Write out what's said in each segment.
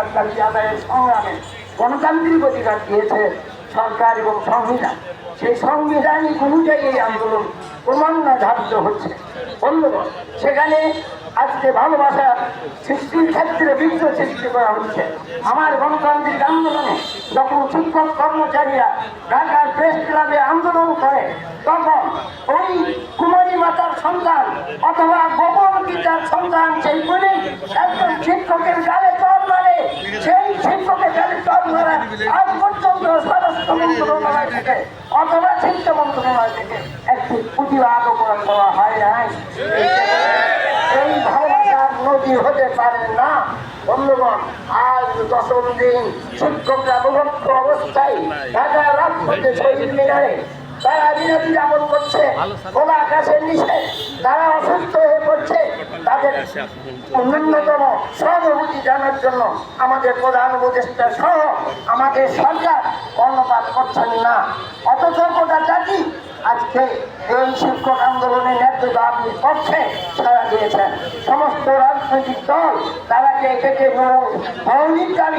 অধিকার আদায়ের সংগ্রামে গণতান্ত্রিক অধিকার দিয়েছে সরকার এবং সংবিধান। সেই সংবিধানিক অনুযায়ী এই আন্দোলন ক্রমান্বয়ে ধাবিত হচ্ছে। বন্ধুগণ সেখানে আজকে ভালোবাসা সৃষ্টির ক্ষেত্রে বিঘ্ন সৃষ্টি করা হচ্ছে। আমার গণতান্ত্রিক আন্দোলনে যখন শিক্ষক কর্মচারীরা ঢাকার প্রেস ক্লাবে আন্দোলন করে, তখন ওই কুমারী মাতার সন্তান অথবা গোপন গীতার সন্তান সেই বলে একজন শিক্ষকের গালে পর্যন্ত স্বরাষ্ট্র মন্ত্রণালয় থেকে, অথবা শিক্ষা মন্ত্রণালয় থেকে একটি প্রতিবাদ করে দেওয়া হয় নাই। এই নদী হতে পারে না। বন্ধুগণ, আজ দশম দিন শিক্ষকরা বিভক্ত অবস্থায় ঢাকা রাজপথে শহীদ মিনারে তারা করছে, খোলা আকাশের নিচে, তারা অসুস্থ হয়ে পড়ছে, তাদের ন্যূনতম সহানুভূতি জানার জন্য আমাদের প্রধান উপদেষ্টা সহ আমাদের সরকার কর্ণপাত করছেন না। অথচ গোটা জাতি আজকে এই শিক্ষক আন্দোলনের ন্যায্য দাবি পক্ষে সারা দিয়েছেন। সমস্ত রাজনৈতিক দল তারাকে এটাকে মৌ-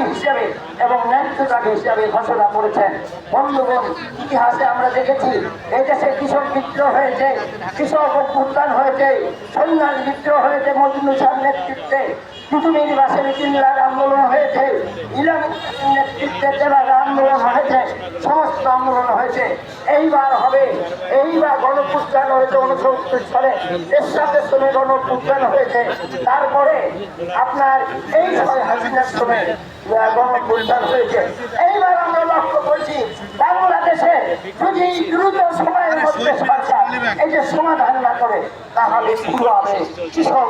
হিসেবে এবং দাবি হিসেবে ঘোষণা করেছেন। বন্ধুগণ, ইতিহাসে আমরা দেখেছি এই দেশে কৃষক বিদ্রোহ হয়েছে, কৃষক অভ্যুত্থান হয়েছে সন্ন্যাস বিদ্রোহ হয়েছে মজনু নেতৃত্বে। পৃথিবীর বাসের চিল্লার আন্দোলন হয়েছে। ইলামের নেতৃত্বে জেলার আন্দোলন হয়েছে সমস্ত আন্দোলন হয়েছে। এইবার হবে এইবার গণপুত্রান হয়েছে উনসত্তর সালে। এরশাদের সময় গণপুত্রান হয়েছে। তারপরে আপনার এই ছয় হাসিনার সময় গণপুত্রান হয়েছে। এইবার আমরা লক্ষ্য করছি বাংলাদেশে যদি দ্রুত সময়ের মধ্যে সরকার এই যে সমাধান না করে তাহলে শুরু হবে? কৃষক